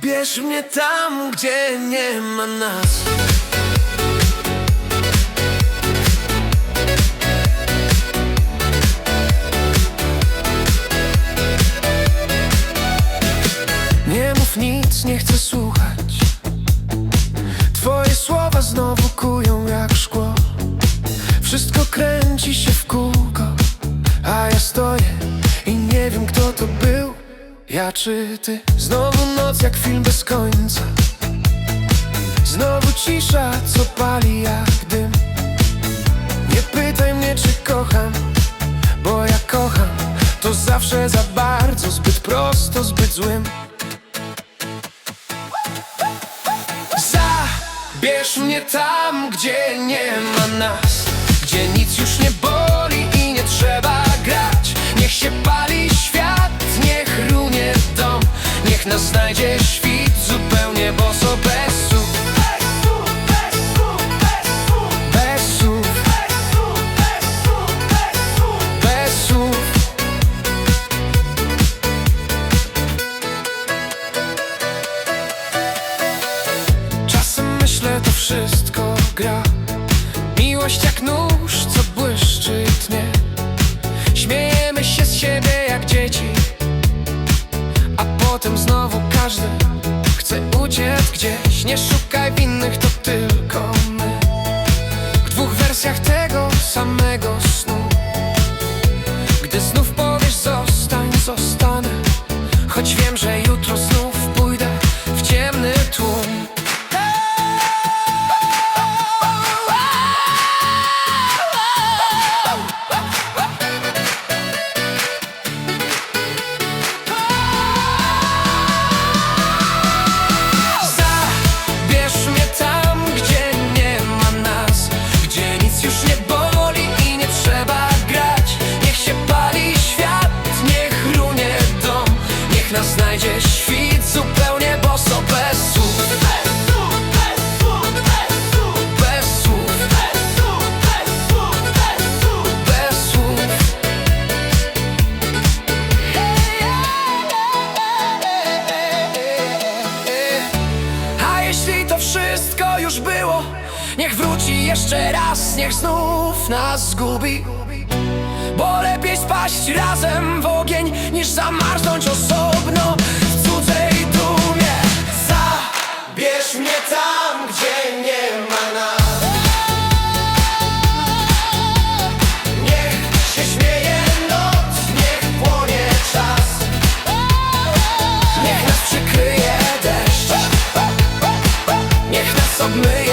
Bierz mnie tam, gdzie nie ma nas. Nie mów nic, nie chcę słuchać. Twoje słowa znowu kują jak szkło. Wszystko kręci się w kółko A ja stoję i nie wiem kto to był Ja czy ty? Znowu noc jak film bez końca. Znowu cisza, co pali jak dym. Nie pytaj mnie czy kocham Bo ja kocham. To zawsze za bardzo, zbyt prosto, zbyt złym. Zabierz mnie tam, gdzie nie ma nas Gdzie nic już nie nas znajdzie świt zupełnie boso bez słów. Bez słów. Bez słów. Czasem myślę to wszystko gra. Miłość jak nóż, co błyszczy tnie Śmiejemy się z siebie jak dzieci każdy chce uciec gdzieś. Nie szukaj winnych, to tylko my. W dwóch wersjach tego samego snu. Gdy znów wszystko już było. Niech wróci jeszcze raz, niech znów nas zgubi. Bo lepiej spaść razem w ogień Niż zamarznąć osobno of me